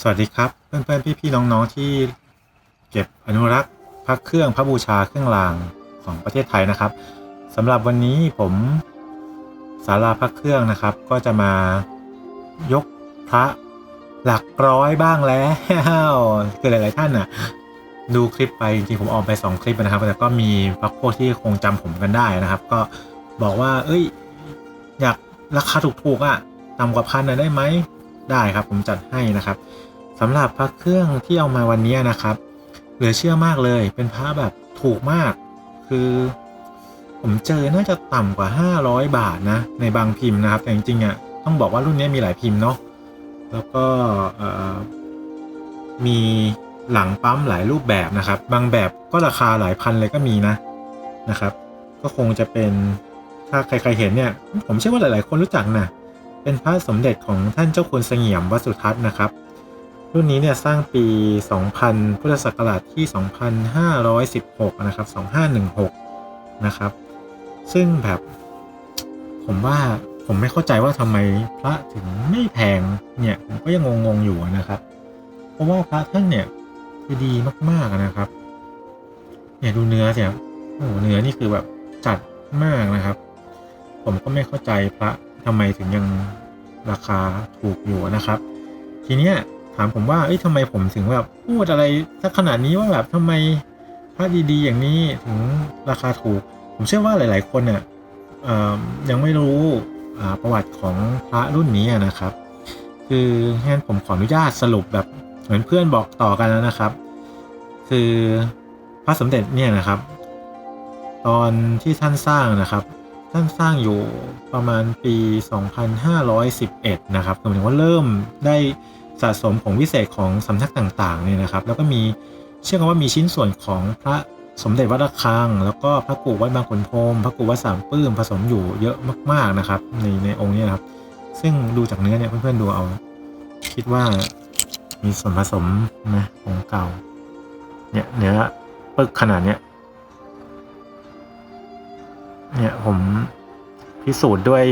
สวัสดีครับ เพื่อนๆ พี่ๆ น้องๆ ที่เก็บอนุรักษ์พระเครื่องพระบูชาเครื่องรางของประเทศไทยนะครับสำหรับวันนี้ผมสาราพระเครื่องนะครับ ก็จะมายกพระหลักร้อยบ้างแล้วคือหลายๆท่านน่ะดูคลิปไปจริงๆผมออกไป 2 คลิปนะครับแต่ก็มีพักพวกที่คงจำผมกันได้นะครับ ก็บอกว่า เอ้ย อยากราคาถูกๆอะต่ำกว่าพันน่ะได้ไหม ได้ครับ ผมจัดให้นะครับสำหรับพระเครื่องที่เอามาวันนี้นะครับ เหลือเชื่อมากเลย เป็นพระแบบถูกมาก คือ ผมเจอน่าจะต่ำกว่า 500 บาทนะ ในบางพิมพ์นะครับ แต่จริงๆอะต้องบอกว่ารุ่นนี้มีหลายพิมพ์เนาะแล้วก็มีหลังปั๊มหลายรูปแบบนะครับ บางแบบก็ราคาหลายพันเลยก็มีนะนะครับ ก็คงจะเป็นถ้าใครๆเห็นเนี่ย ผมเชื่อว่าหลายๆ คนรู้จักนะ เป็นพระสมเด็จของท่านเจ้าคุณเสงี่ยมวัสุทัศน์นะครับ รุ่นนี้เนี่ยสร้างปี 2000 พุทธศักราชที่ 2516 นะครับ 2516 นะครับ ซึ่งแบบผมว่าผมไม่เข้าใจว่าทำไมพระถึงไม่แพงเนี่ยผมก็ยังงงๆอยู่นะครับ เพราะว่าพระท่านเนี่ยคือดีมากๆนะครับ เนี่ยดูเนื้อเนี่ยโอ้เนื้อนี่คือแบบจัดมากนะครับ ผมก็ไม่เข้าใจพระ ทำไมถึงยังราคาถูกอยู่นะครับ ทีเนี้ยถามผมว่าเอ้ยทำไมผมถึงแบบพูดอะไรสักขนาดนี้ว่าแบบทำไมพระดีๆ อย่างนี้ถึงราคาถูก ผมเชื่อว่าหลาย ๆ คนเนี่ยยังไม่รู้ประวัติของพระรุ่นนี้นะครับ คืองั้นผมขออนุญาตสรุปแบบเหมือนเพื่อนบอกต่อกันแล้วนะครับ คือพระสมเด็จเนี่ยนะครับ ตอนที่ท่านสร้างนะครับ ท่านสร้างอยู่ประมาณปี 2511 นะครับหมายถึงว่าเริ่มได้สะสมของวิเศษของสำนักต่างๆเนี่ยนะครับ แล้วก็มีเชื่อกันว่ามีชิ้นส่วนของพระสมเด็จวัดระฆัง แล้วก็พระกูวัดบางขุนพรมพระกูวัดสามปื้มผสมอยู่เยอะมากๆนะครับ ในในองค์นี้นะครับ ซึ่งดูจากเนื้อเนี่ยเพื่อนๆดูเอา คิดว่ามีส่วนผสมนะของเก่าเนี่ยเนื้อปึกขนาดเนี้ย เนี่ยผมพิสูจน์ด้วย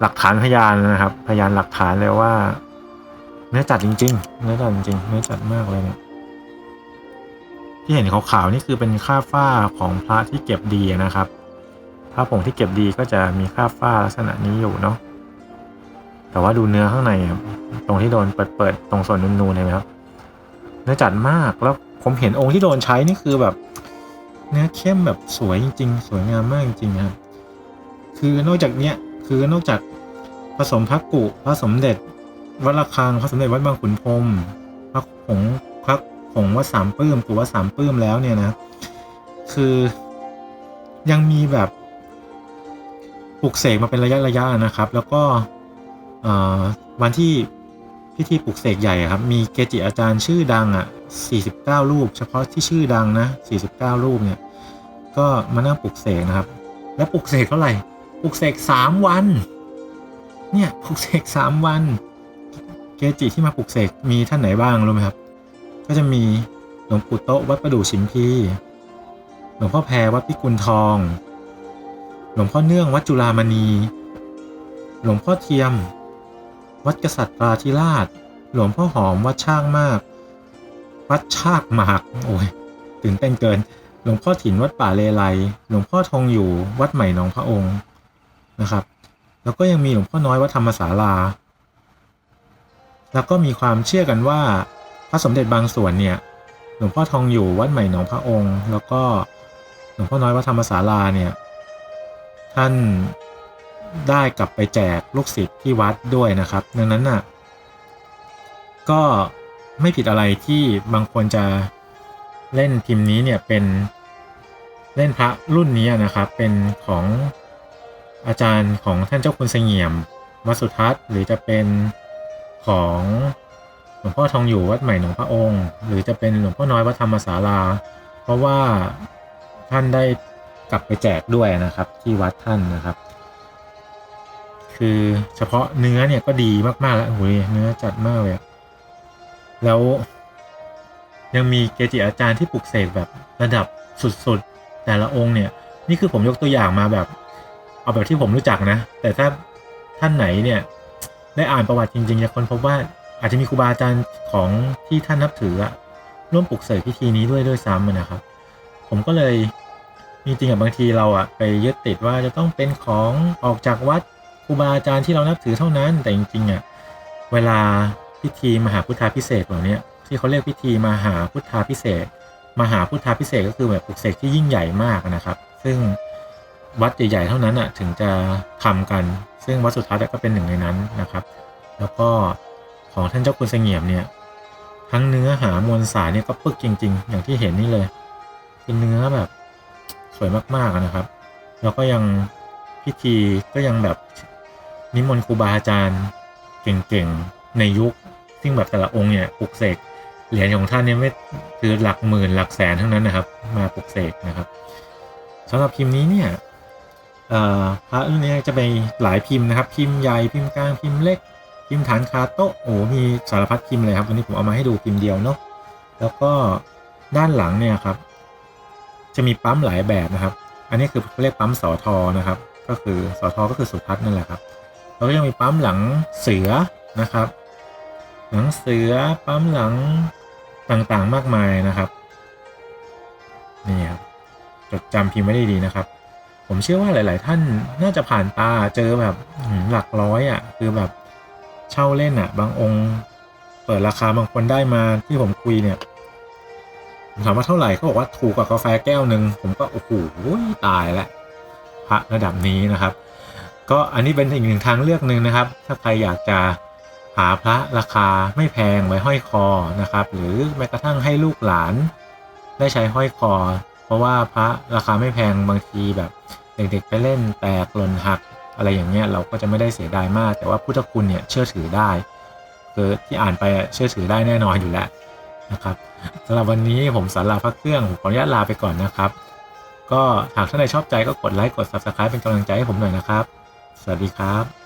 หลักฐานพยานนะครับ พยานหลักฐานเลยว่า เนื้อจัดจริง ๆ เนื้อจัดจริงๆเนื้อจัดมากเลยเนี่ย ที่เห็นขาวๆนี่คือเป็นค่าฝ้าของพระที่เก็บดีนะครับพระผงที่เก็บดีก็จะมีค่าฝ้าลักษณะนี้อยู่เนาะแต่ว่าดูเนื้อข้างในครับตรงที่โดนเปิดเปิดๆตรงส่วนนูนๆเห็นไหมครับเนื้อจัดมากแล้วผมเห็นองค์ที่โดนใช้นี่คือแบบ เนื้อเข้มแบบสวยจริงๆ สวยงามมากจริงๆครับ คือนอกจากเนี้ยคือนอกจากผสมพระกุพระสมเด็จ วัดระฆังพระสมเด็จวัดบางขุนพรมพระผงพระผงวัดสามปื้มกุวัดสามปื้มแล้วเนี่ยนะ คือยังมีแบบปลุกเสกมาเป็นระยะระยะนะครับ แล้วก็วันที่ พิธีปลุกเสกใหญ่ครับ มีเกจิอาจารย์ชื่อดังอะ 49 รูป เฉพาะที่ชื่อดังนะ 49 รูปเนี่ย ก็มานั่งปลุกเสกนะครับ แล้วปลุกเสกเท่าไหร่ ปลุกเสก 3 วัน เนี่ยปลุกเสก 3 วัน เกจิที่มาปลุกเสกมีท่านไหนบ้างรู้ไหมครับ ก็จะมีหลวงปู่โตวัดประดู่ชิมพีหลวงพ่อแพรวัดพิกุลทอง หลวงพ่อเนื่องวัดจุฬามณี หลวงพ่อเทียม วัดกษัตริย์ปราธิราช หลวงพ่อหอมวัดช่างมาก วัดชากหมาก โอ้ยตื่นเต้นเกิน หลวงพ่อถิ่นวัดป่าเลไลหลวงพ่อทองอยู่วัดใหม่หนองพระองค์นะครับ แล้วก็ยังมีหลวงพ่อน้อยวัดธรรมศาลา แล้วก็มีความเชื่อกันว่า พระสมเด็จบางส่วนเนี่ยหลวงพ่อทองอยู่วัดใหม่หนองพระองค์ แล้วก็หลวงพ่อน้อยวัดธรรมศาลาเนี่ยท่าน ได้กลับไปแจกลูกศิษย์ที่วัดด้วยนะครับ ดังนั้นน่ะก็ไม่ผิดอะไรที่บางคนจะเล่นพิมพ์นี้เนี่ยเป็นเล่นพระรุ่นนี้นะครับ เป็นของอาจารย์ของท่านเจ้าคุณเสงี่ยมวัดสุทัศน์หรือจะเป็นของหลวงพ่อทองอยู่วัดใหม่หนองพระองค์ หรือจะเป็นหลวงพ่อน้อยวัดธรรมศาลา เพราะว่าท่านได้กลับไปแจกด้วยนะครับที่วัดท่านนะครับ คือเฉพาะเนื้อเนี่ยก็ดีมากๆแล้วโอ้ยเนื้อจัดมากเลยแล้ว ยังมีเกจิอาจารย์ที่ปลุกเสกแบบระดับสุดๆ แต่ละองค์เนี่ย นี่คือผมยกตัวอย่างมาแบบ เอาแบบที่ผมรู้จักนะ แต่ถ้าท่านไหนเนี่ย ได้อ่านประวัติจริงๆจะค้นพบว่าอาจจะมีครูบาอาจารย์ของที่ท่านนับถืออะร่วมปลุกเสกพิธีนี้ด้วยด้วยซ้ำนะครับ ผมก็เลยจริงๆอะบางทีเราอะไปยึดติดว่าจะต้องเป็นของออกจากวัด ครูบาอาจารย์ที่เรานับถือเท่านั้น แต่จริงๆอะเวลาพิธีมหาพุทธาพิเศษเหล่าเนี้ยที่เขาเรียกพิธีมหาพุทธาพิเศษมหาพุทธาพิเศษก็คือแบบปลุกเสกที่ยิ่งใหญ่มากนะครับ ซึ่งวัดใหญ่ๆเท่านั้นอะถึงจะทำกัน ซึ่งวัดสุทัศน์ก็เป็นหนึ่งในนั้นนะครับ แล้วก็ของท่านเจ้าคุณเสงี่ยมเนี่ยทั้งเนื้อหามวลสารเนี่ยก็ปึกจริง ๆ อย่างที่เห็นนี่เลยเป็นเนื้อแบบสวยมากๆนะครับ แล้วก็ยังพิธีก็ยังแบบ นิมนต์ครูบาอาจารย์เก่งๆในยุค ซึ่งแบบแต่ละองค์เนี่ยปลุกเสกเหรียญของท่านเนี่ยไม่คือหลักหมื่นหลักแสนทั้งนั้นนะครับ มาปลุกเสกนะครับสำหรับพิมพ์นี้เนี่ยอ่อพระรุ่นนี้จะเป็นหลายพิมพ์นะครับ พิมพ์ใหญ่พิมพ์กลางพิมพ์เล็ก พิมพ์ฐานคาโต๊ะโอ้มีสารพัดพิมพ์เลยครับวันนี้ผมเอามาให้ดูพิมพ์เดียวเนาะแล้วก็ด้านหลังเนี่ยครับ จะมีปั๊มหลายแบบนะครับ อันนี้คือเขาเรียกปั๊มสอทอนะครับ ก็คือสอทอก็คือสุพัฒน์นั่นแหละครับ แล้วก็ยังมีปั๊มหลังเสือนะครับ หลังเสือปั๊มหลังต่างๆมากมายนะครับนี่ครับจดจำพิมพ์ไว้ได้ดีนะครับ ผมเชื่อว่าหลาย ๆ ท่านน่าจะผ่านตาเจอแบบหลักร้อยอะคือแบบเช่าเล่นอะ บางองค์เปิดราคาบางคนได้มาที่ผมคุยเนี่ยผมถามว่าเท่าไหร่เขาบอกว่าถูกกว่ากาแฟแก้วหนึ่งผมก็โอ้โหตายแล้วพระระดับนี้นะครับ ก็อันนี้เป็นอีกหนึ่งทางเลือกหนึ่งนะครับ ถ้าใครอยากจะหาพระราคาไม่แพงไว้ห้อยคอนะครับ หรือแม้กระทั่งให้ลูกหลาน ได้ใช้ห้อยคอ เพราะว่าพระราคาไม่แพงบางทีแบบเด็กๆไปเล่นแตกหล่นหักอะไรอย่างเงี้ยเราก็จะไม่ได้เสียดายมาก แต่ว่าพุทธคุณเนี่ยเชื่อถือได้คือที่อ่านไปเชื่อถือได้แน่นอนอยู่แล้วนะครับสำหรับวันนี้ผมสาราพระเครื่องผมขออนุญาตลาไปก่อนนะครับ ก็หากท่านใดชอบใจก็กดไลค์กด subscribe เป็นกำลังใจให้ผมหน่อยนะครับ สวัสดีครับ